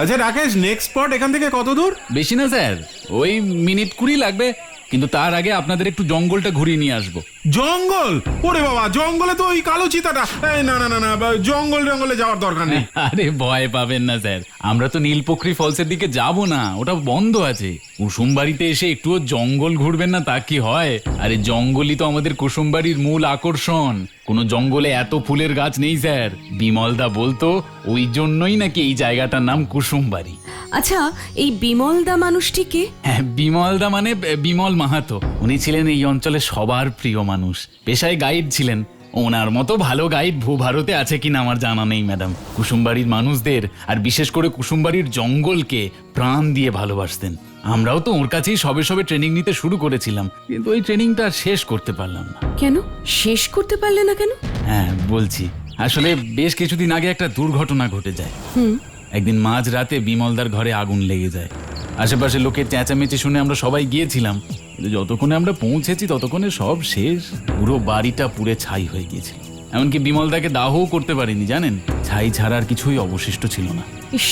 আচ্ছা Rakesh next spot এখান থেকে কত দূর? বেশি না, স্যার। ওই মিনিট কুড়ি লাগবে, কিন্তু তার আগে আপনাদের একটু জঙ্গলটা ঘুরিয়ে নিয়ে আসব। জঙ্গল? ওরে বাবা জঙ্গলে তো ওই কালো চিতাটা। এই না না না না বা- জঙ্গল জঙ্গলে যাওয়ার দরকার নেই। আরে ভয় পাবেন না স্যার। আমরা তো নীলপোখরি ফলসের দিকে যাব না ওটা বন্ধ আছে। কুসুমবাড়িতে এসে একটুও জঙ্গল ঘুরবেন না তা কি হয়? আরে জঙ্গলই তো আমাদের কুসুমবাড়ির মূল আকর্ষণ। কোনো জঙ্গলে এত ফুলের গাছ নেই স্যার। বিমলদা বলতো ওই জন্যই নাকি এই জায়গাটার নাম কুসুমবাড়ি আচ্ছা এই বিমলদা মানুষটিকে হ্যাঁ বিমলদা মানে বিমল মাহাতো। উনি ছিলেন এই অঞ্চলে সবার প্রিয় মানুষ। পেশায় গাইড ছিলেন। ওনার মতো ভালো গাইড ভূভারতে আছে কিনা আমার জানা নেই ম্যাডাম। কুসুমবাড়ির মানুষদের আর বিশেষ করে কুসুমবাড়ির জঙ্গলকে প্রাণ দিয়ে ভালোবাসতেন। আমরাও তো ওর কাছেই সবে সবে ট্রেনিং নিতে শুরু করেছিলাম। কিন্তু ওই ট্রেনিংটা শেষ করতে পারলাম না। কেন? শেষ করতে পারলে না কেন? হ্যাঁ বলছি। আসলে বেশ কিছুদিন আগে একটা দুর্ঘটনা ঘটে যায়। একদিন মাঝ রাতে বিমলদার ঘরে আগুন লেগে যায়। আশেপাশে লোকের চেঁচামেচি শুনে আমরা সবাই গিয়েছিলাম। কিন্তু যতক্ষণে আমরা পৌঁছেছি ততক্ষণে সব শেষ। পুরো বাড়িটা পুড়ে ছাই হয়ে গিয়েছিল। এমনকি বিমলদাকে দাহও করতে পারিনি জানেন? ছাই ছাড়া আর কিছুই অবশিষ্ট ছিল না। ইস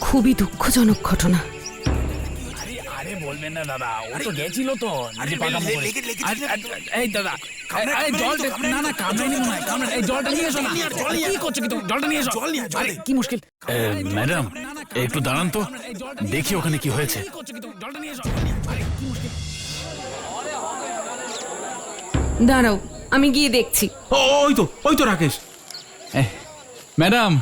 খুবই দুঃখজনক ঘটনা। আরে বলবেন না দাদা। ও তো গেছিল তো। নিজে পাকাম করে। এই দাদা। এই জলটা না না কামড়াইনি মনে হয় কামড়া এই জলটা নিয়ে এসো না। কি করছ কি তুমি? জলটা নিয়ে এসো। আরে কি মুশকিল? ম্যাডাম একটু দাঁড়ান তো দেখি ওখানে কি হয়েছে। দাঁড়াও আমি গিয়ে দেখছি। ওই তো ওই তো রাকেশ। ম্যাডাম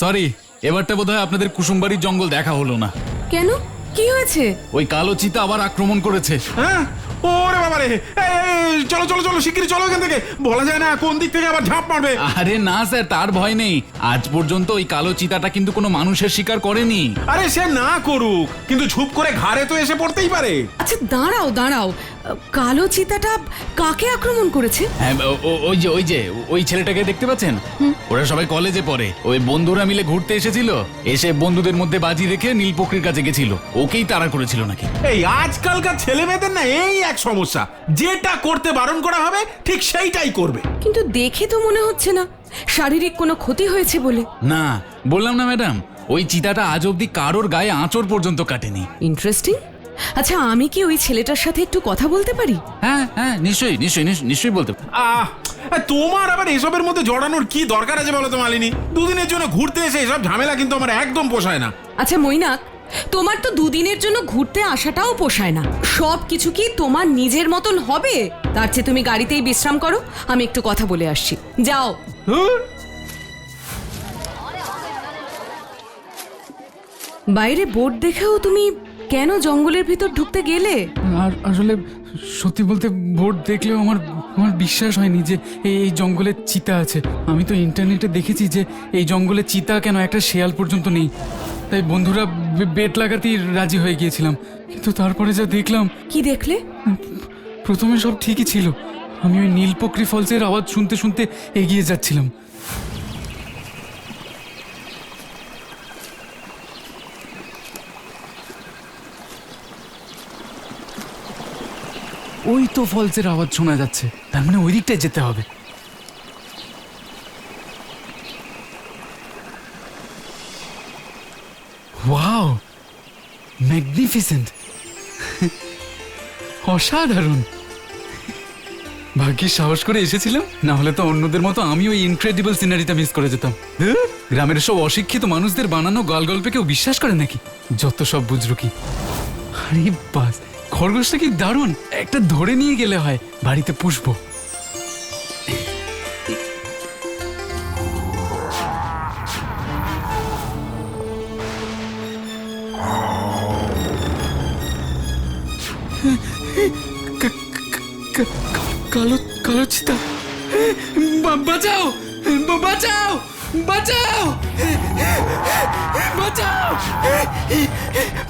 সরি এবারটা বোধহয় আপনাদের কুসুমবাড়ির জঙ্গল দেখা হলো না। কেন? কি হয়েছে? ওই কালো চিতা আবার আক্রমণ করেছে। হ্যাঁ ওরে বাবা রে চলো চলো চলো শিগগিরই চলো এখান থেকে। বলা যায় না কোন দিক থেকে আবার ঝাঁপ মারবে। আরে না স্যার তার ভয় নেই। আজ পর্যন্ত ওই কালো চিতাটা কিন্তু কোনো মানুষের শিকার করেনি। আরে সে না করুক কিন্তু ঝুপ করে ঘাড়ে তো এসে পড়তেই পারে। আচ্ছা দাঁড়াও দাঁড়াও। কালো চিতাটা কাকে আক্রমণ করেছে? হ্যাঁ ও- ও- ওই যে ওই যে ওই ছেলেটাকে দেখতে পাচ্ছেন? ওরা সবাই কলেজে পড়ে। ওই বন্ধুরা মিলে ঘুরতে এসেছিল। এসে বন্ধুদের মধ্যে বাজি রেখে নীলপক্ষীর কাছে গেছিল। ওকেই তাড়া করেছিল নাকি। এই আজকালকার ছেলে মেয়েদের না এই এক সমস্যা। যেটা করতে বারণ করা হবে ঠিক সেইটাই করবে। কিন্তু দেখে তো মনে হচ্ছে না। শারীরিক কোনো ক্ষতি হয়েছে বলে। না বললাম না ম্যাডাম। ওই চিতাটা আজ অব্দি কারোর গায়ে আঁচড় পর্যন্ত কাটেনি। ইন্টারেস্টিং আচ্ছা আমি কি ওই ছেলেটার সাথে একটু কথা বলতে পারি? হ্যাঁ হ্যাঁ নিশ্চয়ই নিশ্চয়ই নিশ্চয়ই- নিশ্চয়ই বলতে আহ তোমার আবার এসবের মধ্যে জড়ানোর কি দরকার আছে বলো তো মালিনী? দুদিনের জন্য ঘুরতে এসে এসব ঝামেলা কিন্তু আমার একদম পোষায় না। আচ্ছা মৈনাক তোমার তো দুদিনের জন্য ঘুরতে আসাটাও পোষায় না। সব কিছু কি তোমার নিজের মতন হবে? তার চেয়ে তুমি গাড়িতেই বিশ্রাম করো। আমি একটু কথা বলে আসছি। যাও? বাইরে বোর্ড দেখেও তুমি কেন জঙ্গলের ভিতর ঢুকতে গেলে? আর আসলে সত্যি বলতে বোর্ড দেখলেও আমার আমার বিশ্বাস হয়নি যে এই জঙ্গলে চিতা আছে। আমি তো ইন্টারনেটে দেখেছি যে এই জঙ্গলে চিতা কেন একটা শেয়াল পর্যন্ত নেই। তাই বন্ধুরা বেট লাগাতেই রাজি হয়ে গিয়েছিলাম। কিন্তু তারপরে যা দেখলাম কি দেখলে? প্রথমে সব ঠিকই ছিল। আমি ওই নীলপক্রি ফলসের আওয়াজ শুনতে শুনতে এগিয়ে যাচ্ছিলাম। ওই তো ফলসের আওয়াজ শোনা যাচ্ছে। তার মানে ওই দিকটায় যেতে হবে। ওয়াও ম্যাগনিফিসেন্ট অসাধারণ। ভাগ্যিস সাহস করে এসেছিলাম, না হলে তো অন্যদের মতো আমি ওই ইনক্রেডিবল সিনারিটা মিস করে যেতাম। গ্রামের সব অশিক্ষিত মানুষদের বানানো গাল গল্পে কেউ বিশ্বাস করে নাকি? যত সব বুঝলো কি আরে খরগোশটা কি দারুণ! একটা ধরে নিয়ে গেলে হয়, বাড়িতে পুষবো। কালো কালো চিতা। বাঁচাও! বাঁচাও! বাঁচাও! বাঁচাও!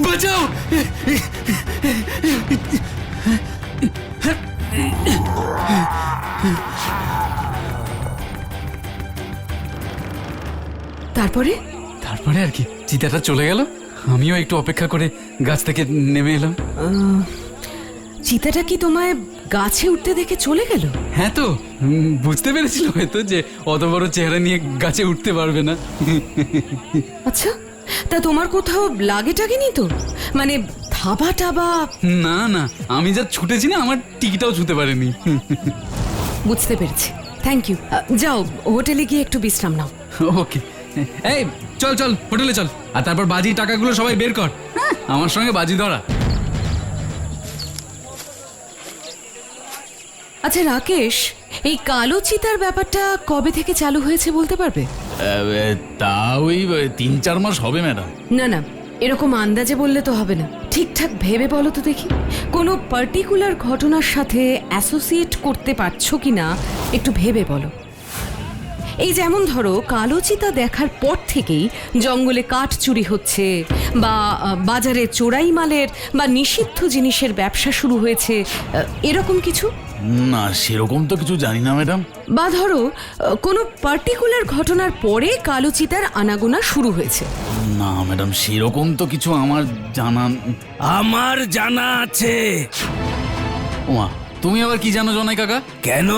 বাঁচাও! তারপরে? তারপরে আর কি। চিতাটা চলে গেল। আমিও একটু অপেক্ষা করে গাছ থেকে নেমে এলাম। চিতাটা কি তোমায় গাছে উঠতে দেখে চলে গেল? হ্যাঁ তো উম, বুঝতে পেরেছিল হয়তো যে অত বড় চেহারা নিয়ে গাছে উঠতে পারবে না। আচ্ছা তা তোমার কোথাও লাগে টাগেনি তো? মানে থাবা টাবা? না না আমি যা ছুটেছি না আমার টিকিটাও ছুতে পারেনি। বুঝতে পেরেছি। থ্যাংক ইউ যাও হোটেলে গিয়ে একটু বিশ্রাম নাও। ওকে। এই চল চল হোটেলে চল। আর তারপর বাজি টাকাগুলো সবাই বের কর। হ্যাঁ, আমার সঙ্গে বাজি ধরা। আচ্ছা রাকেশ এই কালো চিতার ব্যাপারটা কবে থেকে চালু হয়েছে বলতে পারবে? তা ওই তিন চার মাস হবে ম্যাডাম। না না এরকম আন্দাজে বললে তো হবে না। ঠিকঠাক ভেবে বলো তো দেখি। কোনো পার্টিকুলার ঘটনার সাথে অ্যাসোসিয়েট করতে পারছ কি না একটু ভেবে বলো। এই যেমন ধরো কালো চিতা দেখার পর থেকেই জঙ্গলে কাঠ চুরি হচ্ছে বা বাজারে চোরাই মালের বা নিষিদ্ধ জিনিসের ব্যবসা শুরু হয়েছে এরকম কিছু? না সেরকম তো কিছু জানি না ম্যাডাম। বা ধরো কোনো পার্টিকুলার ঘটনার পরে কালো চিতার আনাগোনা শুরু হয়েছে। না ম্যাডাম সেরকম তো কিছু আমার জানা আমার জানা আছে। ওমা তুমি আবার কি জানো জনাই কাকা? কেন?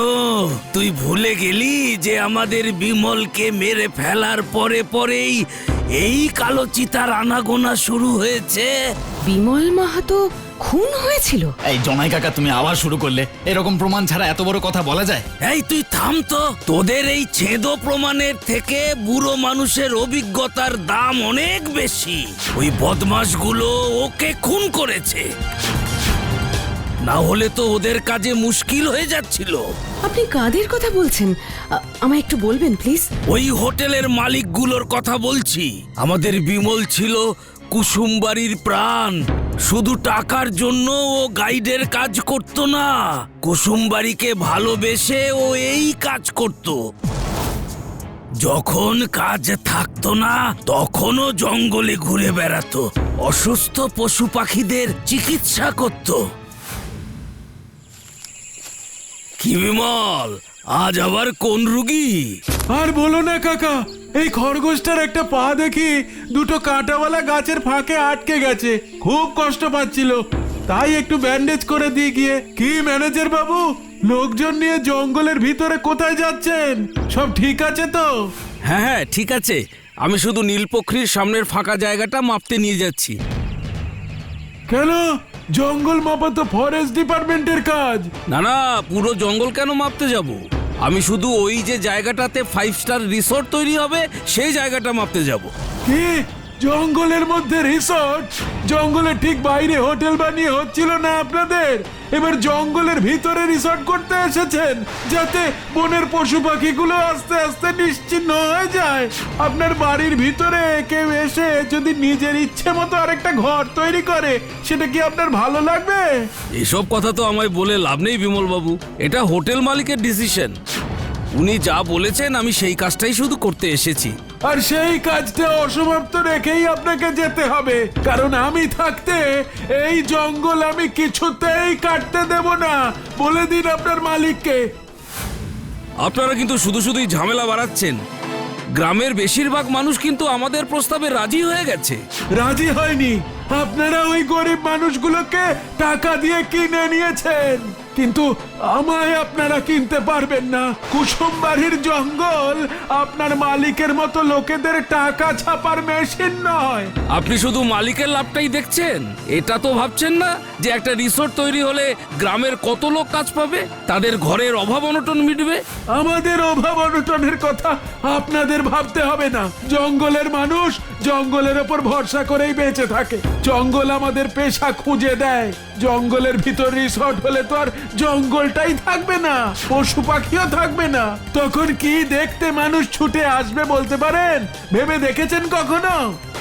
তুই ভুলে গেলি যে আমাদের বিমলকে মেরে ফেলার পরে পরেই এই কালো চিতার আনাগোনা শুরু হয়েছে? বিমল মাহাতো খুন হয়েছিল? এই জনাই কাকা তুমি আবার শুরু করলে। এরকম প্রমাণ ছাড়া এত বড় কথা বলা যায়? এই তুই থাম তো। তোদের এই ছেদো প্রমাণের থেকে বুড়ো মানুষের অভিজ্ঞতার দাম অনেক বেশি। ওই বদমাশগুলো ওকে খুন করেছে। না হলে তো ওদের কাজে মুশকিল হয়ে যাচ্ছিল। আপনি কাদের কথা বলছেন? আ- আমায় একটু বলবেন প্লিজ? ওই হোটেলের মালিকগুলোর কথা বলছি। আমাদের বিমল ছিল কুসুমবাড়ির প্রাণ। শুধু টাকার জন্য ও গাইডের কাজ করত না, কুসুমবাড়িকে ভালোবেসে ও এই কাজ করত। যখন কাজ থাকতো না, তখনও জঙ্গলে ঘুরে বেড়াতো, অসুস্থ পশু পাখিদের চিকিৎসা করত। কি বিমল, আজ আবার কোন রুগী? আর বলো না, কাকা এই খরগোশটার একটা পা দেখি দুটো কাঁটাওয়ালা গাছের ফাঁকে আটকে গেছে খুব কষ্ট পাচ্ছিল। তাই একটু ব্যান্ডেজ করে দিয়ে গিয়ে কি ম্যানেজার বাবু? লোকজন নিয়ে জঙ্গলের ভিতরে কোথায় যাচ্ছেন? সব ঠিক আছে তো? হ্যাঁ হ্যাঁ ঠিক আছে। আমি শুধু নীলপক্ষীর সামনের ফাঁকা জায়গাটা মাপতে নিয়ে যাচ্ছি। কেন? জঙ্গল মাপা তো ফরেস্ট ডিপার্টমেন্টের কাজ। না না পুরো জঙ্গল কেন মাপতে যাব? আমি শুধু ওই যে জায়গাটাতে ফাইভ স্টার রিসোর্ট তৈরি হবে, সেই জায়গাটা মাপতে যাব। কি? জঙ্গলের মধ্যে রিসর্ট। জঙ্গলের ঠিক বাইরে হোটেল বানিয়ে হচ্ছিল না আপনাদের? এবার জঙ্গলের ভিতরে রিসর্ট করতে এসেছেন, যাতে বনের পশু পাখিগুলো আস্তে আস্তে নিশ্চিন্ন হয়ে যায়। আপনার বাড়ির ভিতরে কেউ এসে যদি নিজের ইচ্ছে মতো আরেকটা ঘর তৈরি করে, সেটা কি আপনার ভালো লাগবে? এসব কথা তো আমায় বলে লাভ নেই বিমল বাবু এটা হোটেল মালিকের ডিসিশন। উনি যা বলেছেন আমি সেই কাজটাই শুধু করতে এসেছি। আর সেই কাজটা অসমাপ্ত রেখেই আপনাকে যেতে হবে। কারণ আমি থাকতে এই জঙ্গল আমি কিছুতেই কাটতে দেব না। বলে দিন আপনার মালিককে। আপনারা কিন্তু শুধু শুধুই ঝামেলা বাড়াচ্ছেন। গ্রামের বেশিরভাগ মানুষ কিন্তু আমাদের প্রস্তাবে রাজি হয়ে গেছে। রাজি হয়নি। আপনারা ওই গরিব মানুষগুলোকে টাকা দিয়ে কিনে নিয়েছেন। কিন্তু আমায় আপনারা কিনতে পারবেন না। কুসুম বাড়ির জঙ্গল আপনার মালিকের মতো লোকেদের টাকা ছাপার মেশিন নয়। আপনি শুধু মালিকের লাভটাই দেখছেন? এটা তো ভাবছেন না যে একটা রিসোর্ট তৈরি হলে গ্রামের কত লোক কাজ পাবে? তাদের ঘরের অভাব অনটন মিটবে? আমাদের অভাব অনটনের কথা আপনাদের ভাবতে হবে না। জঙ্গলের মানুষ জঙ্গলের ওপর ভরসা করেই বেঁচে থাকে। জঙ্গল আমাদের পেশা খুঁজে দেয়। জঙ্গলের ভিতর রিসর্ট হলে তো আর জঙ্গলটাই থাকবে না, পশু পাখিও থাকবে না। তখন কি দেখতে মানুষ ছুটে আসবে বলতে পারেন? ভেবে দেখেছেন কখনো?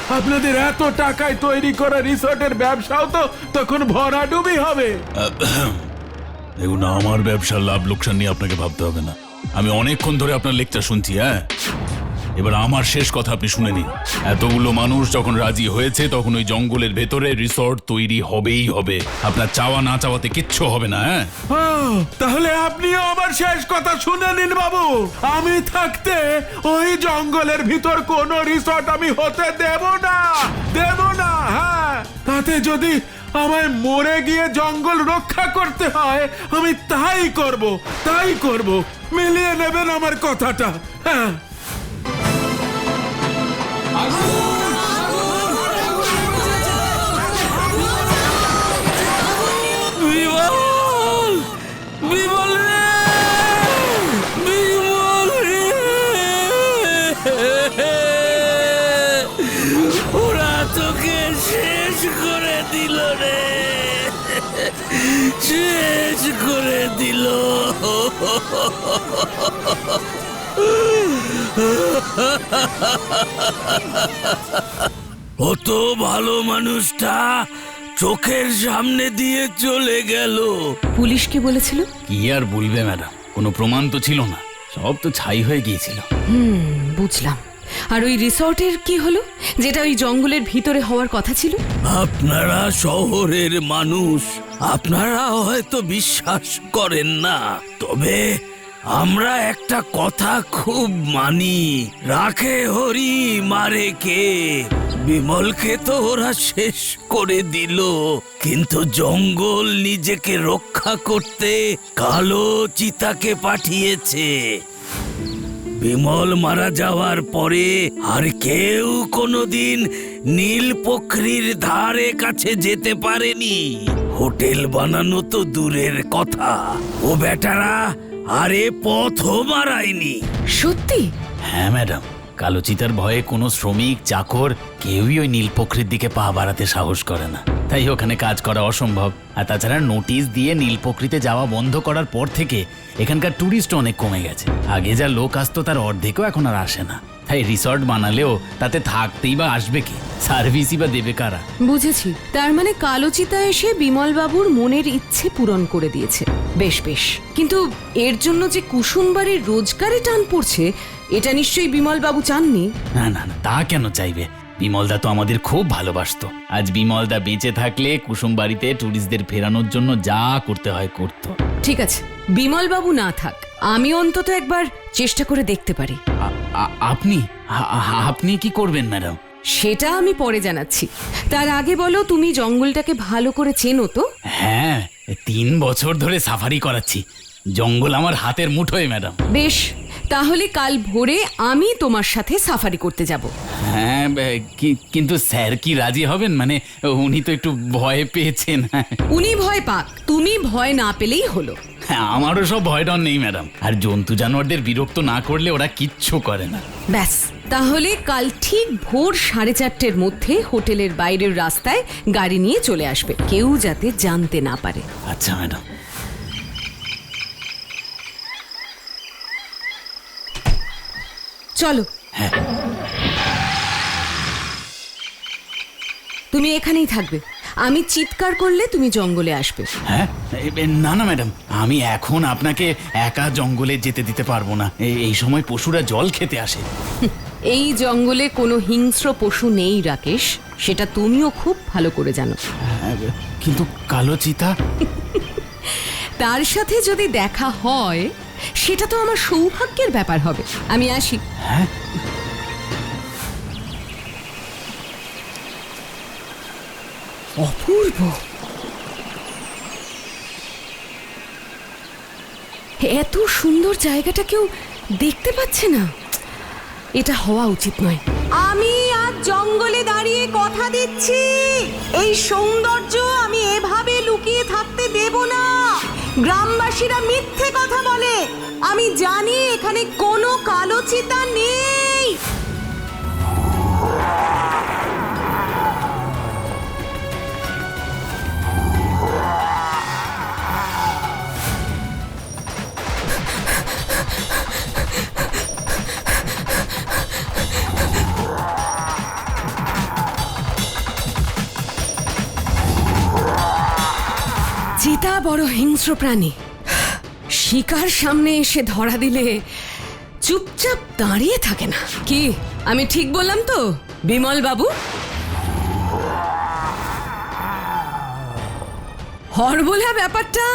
আপনাদের এত টাকায় তৈরি করা রিসর্টের ব্যবসাও তো তখন ভরাডুবি হবে। দেখুন, আমার ব্যবসার লাভ লোকসান নিয়ে আপনাকে ভাবতে হবে না। আমি অনেকক্ষণ ধরে আপনার লেকচার শুনছি হ্যাঁ? এবার আমার শেষ কথা আপনি শুনে নিন। এতগুলো মানুষ যখন রাজি হয়েছে তখন ওই জঙ্গলের ভেতরে রিসর্ট তৈরি হবেই হবে। আপনার চাওয়া না চাওয়াতে কিচ্ছু হবে না হ্যাঁ? আহ, তাহলে আপনিও আমার শেষ কথা শুনে নিন বাবু। আমি থাকতে ওই জঙ্গলের ভিতর কোন রিসর্ট আমি হতে দেব না। দেব না হ্যাঁ। তাতে যদি আমায় মরে গিয়ে জঙ্গল রক্ষা করতে হয় আমি তাই করব তাই করব। মিলিয়ে নেবেন আমার কথাটা হ্যাঁ। ওরা তোকে শেষ করে দিল রে শেষ করে দিল। অত ভালো মানুষটা চোখের সামনে দিয়ে চলে গেল। পুলিশ কি বলেছিল? কি আর বলবে ম্যাডাম? কোনো প্রমাণ তো ছিল না। সব তো ছাই হয়ে গিয়েছিল। হুম বুঝলাম। আর ওই রিসর্টের কি হলো? যেটা ওই জঙ্গলের ভিতরে হওয়ার কথা ছিল? আপনারা শহরের মানুষ। আপনারা হয়তো বিশ্বাস করেন না। তবে আমরা একটা কথা খুব মানি। রাখে হরি, মারে কে? বিমলকে তো ওরা শেষ করে দিল। কিন্তু জঙ্গল নিজেকে রক্ষা করতে কালো চিতাকে পাঠিয়েছে। বিমল মারা যাওয়ার পরে আর কেউ কোনোদিন নীল পক্ষরীর ধারে কাছে যেতে পারেনি। হোটেল বানানো তো দূরের কথা। ও বেটারা আরে পথও বাড়ায়নি। সত্যি? হ্যাঁ ম্যাডাম। কালো চিতার ভয়ে কোনো শ্রমিক চাকর কেউই ওই নীলপক্ষরীর দিকে পা বাড়াতে সাহস করে না। তাই ওখানে কাজ করা অসম্ভব। আর তাছাড়া নোটিশ দিয়ে নীলপক্ষরীতে যাওয়া বন্ধ করার পর থেকে এখানকার ট্যুরিস্ট অনেক কমে গেছে। আগে যা লোক আসতো তার অর্ধেকও এখন আর আসে না। তাই রিসর্ট বানালেও তাতে থাকতেই বা আসবে কি? সার্ভিসই বা দেবে কারা? বুঝেছি। তার মানে কালোচিতা এসে বিমল বাবুর মনের ইচ্ছে পূরণ করে দিয়েছে। বেশ বেশ। কিন্তু এর জন্য যে কুসুমবাড়ির রোজগারে টান পড়ছে এটা নিশ্চয়ই বিমল বাবু চাননি? না না না তা কেন চাইবে? বিমলদা তো আমাদের খুব ভালোবাসতো। আজ বিমলদা বেঁচে থাকলে কুসুম বাড়িতে ট্যুরিস্টদের ফেরানোর জন্য যা করতে হয় করতো। ঠিক আছে বিমল বাবু না থাক। আমি অন্তত একবার চেষ্টা করে দেখতে পারি। আপনি? আপনি কি করবেন ম্যাডাম? সেটা আমি পরে জানাচ্ছি। তার আগে বলো তুমি জঙ্গলটাকে ভালো করে চেনো তো? হ্যাঁ তিন বছর ধরে সাফারি করাচ্ছি। জঙ্গল আমার হাতের মুঠোয় ম্যাডাম। বেশ তাহলে কাল ভোরে আমি তোমার সাথে সাফারি করতে যাব। হ্যাঁ কি- কিন্তু স্যার কি রাজি হবেন? মানে উনি তো একটু ভয় পেয়েছেন। উনি ভয় পাক তুমি ভয় না পেলেই হলো। হ্যাঁ, আমারও সব ভয় ডর নেই ম্যাডাম। আর জন্তু জানোয়ারদের বিরক্ত না করলে ওরা কিচ্ছু করে না। ব্যাস তাহলে কাল ঠিক ভোর সাড়ে চারটের মধ্যে হোটেলের বাইরের রাস্তায় গাড়ি নিয়ে চলে আসবে কেউ যাতে জানতে না পারে। আচ্ছা ম্যাডাম। চলো। হ্যাঁ। তুমি এখানেই থাকবে। আমি চিৎকার করলে তুমি জঙ্গলে আসবে। হ্যাঁ? না না ম্যাডাম। আমি এখন আপনাকে একা জঙ্গলে যেতে দিতে পারব না। এই সময় পশুরা জল খেতে আসে। এই জঙ্গলে কোনো হিংস্র পশু নেই রাকেশ। সেটা তুমিও খুব ভালো করে জানো। হ্যাঁ, কিন্তু কালো চিতা? তার সাথে যদি দেখা হয় সেটা তো আমার সৌভাগ্যের ব্যাপার হবে। আমি আসি। হ্যাঁ। অপূর্ব। এত সুন্দর জায়গাটা কেউ দেখতে পাচ্ছে না। এটা হওয়া উচিত নয়। আমি আজ জঙ্গলে দাঁড়িয়ে কথা দিচ্ছি। এই সৌন্দর্য আমি এভাবে লুকিয়ে থাকতে দেব না। গ্রামবাসীরা মিথ্যে কথা বলে। আমি জানি এখানে কোনো কালো চিতা নেই। হিংস্র প্রাণী শিকার সামনে এসে ধরা দিলে চুপচাপ দাঁড়িয়ে থাকে না। কি, আমি ঠিক বললাম তো, বিমল বাবু? হরবোলা ব্যাপারটা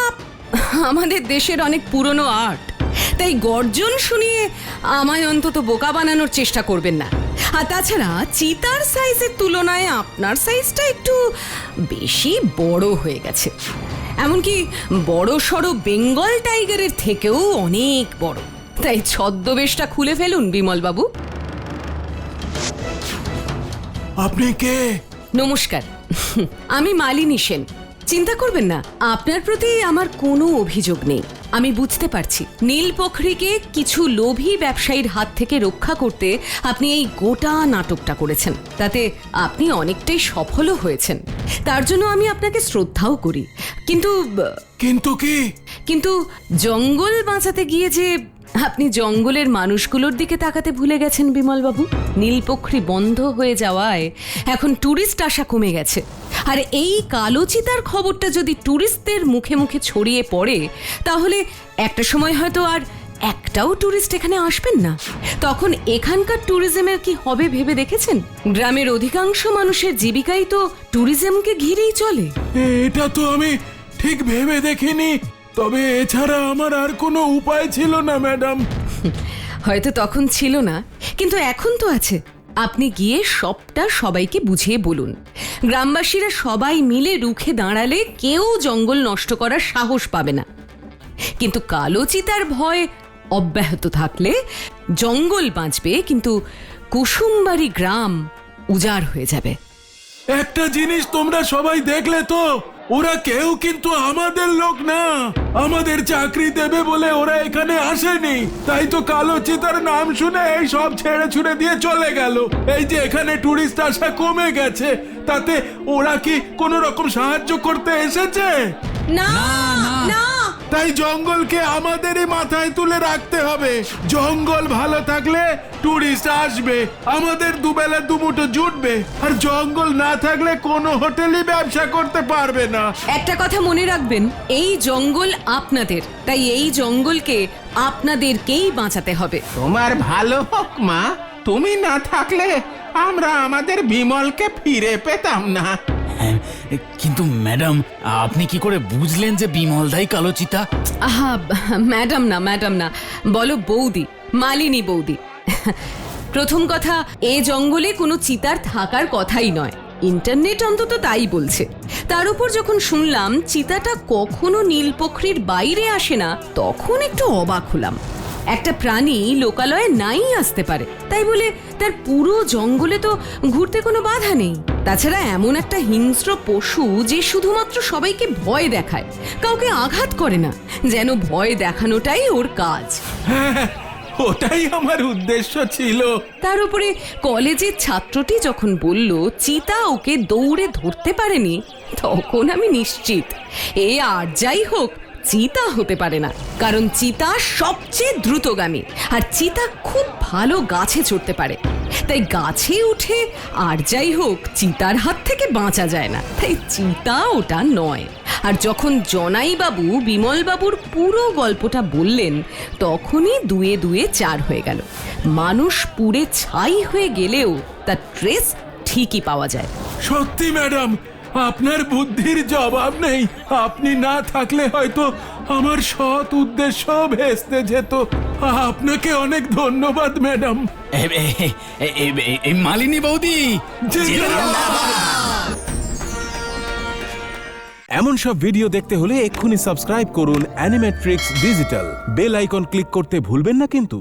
আমাদের দেশের অনেক পুরনো আর্ট। তাই গর্জন শুনিয়ে আমায় অন্তত বোকা বানানোর চেষ্টা করবেন না। আর তাছাড়া চিতার সাইজের তুলনায় আপনার সাইজটা একটু বেশি বড় হয়ে গেছে। এমনকি বড় সড়ো বেঙ্গল টাইগারের থেকেও অনেক বড়। তাই ছদ্মবেশটা খুলে ফেলুন বিমল বাবু আপনি কে? নমস্কার আমি মালিনী সেন। চিন্তা করবেন না আপনার প্রতি আমার কোনো অভিযোগ নেই। আমি বুঝতে পারছি। নীল পোখরিকে কিছু লোভী ব্যবসায়ীর হাত থেকে রক্ষা করতে আপনি এই গোটা নাটকটা করেছেন। তাতে আপনি অনেকটাই সফলও হয়েছেন। তার জন্য আমি আপনাকে শ্রদ্ধাও করি। কিন্তু কিন্তু কি? কিন্তু জঙ্গল বাঁচাতে গিয়ে যে আপনি জঙ্গলের মানুষগুলোর দিকে তাকাতে ভুলে গেছেন বিমলবাবু? নীলপক্ষী বন্ধ হয়ে যাওয়ায় এখন ট্যুরিস্ট আসা কমে গেছে। আর এই কালো চিতার খবরটা যদি ট্যুরিস্টদের মুখে মুখে ছড়িয়ে পড়ে, তাহলে একটা সময় হয়তো আর একটাও ট্যুরিস্ট এখানে আসবেন না। তখন এখানকার ট্যুরিজমের কি হবে ভেবে দেখেছেন? গ্রামের অধিকাংশ মানুষের জীবিকাই তো ট্যুরিজমকে ঘিরেই চলে। এটা তো আমি ঠিক ভেবে দেখিনি। তবে এছাড়া আমার আর কোনো উপায় ছিল না, ম্যাডাম। হয়তো তখন ছিল না, কিন্তু এখন তো আছে। আপনি গিয়ে সবটা সবাইকে বুঝিয়ে বলুন। গ্রামবাসীরা সবাই মিলে রুখে দাঁড়ালে কেউ জঙ্গল নষ্ট করার সাহস পাবে না। কিন্তু কালো চিতার ভয়, অব্যাহত থাকলে জঙ্গল বাঁচবে, কিন্তু কুসুমবাড়ি গ্রাম উজাড় হয়ে যাবে। একটা জিনিস তোমরা সবাই দেখলে তো ওরা কেউ কিন্তু আমাদের লোক না। আমাদের চাকরি দেবে বলে ওরা এখানে আসেনি। তাই তো কালো চিতার নাম শুনে এই সব ছেড়ে ছুড়ে দিয়ে চলে গেল। এই যে এখানে টুরিস্ট আসা কমে গেছে তাতে ওরা কি কোনো রকম সাহায্য করতে এসেছে? না না তাই জঙ্গলকে আমাদেরই মাথায় তুলে রাখতে হবে। জঙ্গল ভালো থাকলে টুরিস্ট আসবে আমাদের দুবেলা দুমুঠো জুটবে আর জঙ্গল না থাকলে কোনো হোটেলই ব্যবসা করতে পারবে না। একটা কথা মনে রাখবেন এই জঙ্গল আপনাদের তাই এই জঙ্গলকে আপনাদেরকেই বাঁচাতে হবে। তোমার ভালো হোক মা। তুমি না থাকলে আমরা আমাদের বিমলকে ফিরে পেতাম না। হ্যাঁ কিন্তু ম্যাডাম, আপনি কি করে বুঝলেন যে বিমলদাই কালো চিতা? আহা, ম্যাডাম না ম্যাডাম না। বলো বৌদি, মালিনী বৌদি। প্রথম কথা, এ জঙ্গলে কোনো চিতার থাকার কথাই নয়। ইন্টারনেট অন্তত তাই বলছে। তার উপর যখন শুনলাম, চিতাটা কখনো নীলপক্ষরীর বাইরে আসে না, তখন একটু অবাক হলাম। একটা প্রাণী লোকালয়ে নাই আসতে পারে। তাই বলে তার পুরো জঙ্গলে তো ঘুরতে কোনো বাধা নেই। তাছাড়া এমন একটা হিংস্র পশু যে শুধুমাত্র সবাইকে ভয় দেখায় কাউকে আঘাত করে না যেন ভয় দেখানোটাই ওর কাজ। হ্যাঁ ওটাই আমার উদ্দেশ্য ছিল। তার উপরে কলেজের ছাত্রটি যখন বলল চিতা ওকে দৌড়ে ধরতে পারেনি? তখন আমি নিশ্চিত এ আর যাই হোক চিতা হতে পারে না, কারণ চিতা সবচেয়ে দ্রুতগামী, আর চিতা খুব ভালো গাছে চড়তে পারে। তাই গাছে উঠে আর যাই হোক, চিতার হাত থেকে বাঁচা যায় না। তাই চিতা ওটা নয়। আর যখন জনাইবাবু, বিমলবাবুর পুরো গল্পটা বললেন, তখনই দুয়ে দুয়ে চার হয়ে গেল। মানুষ পুড়ে ছাই হয়ে গেলেও তার ট্রেস ঠিকই পাওয়া যায়। সত্যি ম্যাডাম আপনার বুদ্ধির জবাব নেই। আপনি না থাকলে হয়তো আমার সৎ উদ্দেশ্য ভেস্তে যেত। আপনাকে অনেক ধন্যবাদ ম্যাডাম। মালিনী বৌদি! এমন সব ভিডিও দেখতে হলে এক্ষুনি সাবস্ক্রাইব করুন Animetrix digital bell icon click করতে ভুলবেন না কিন্তু।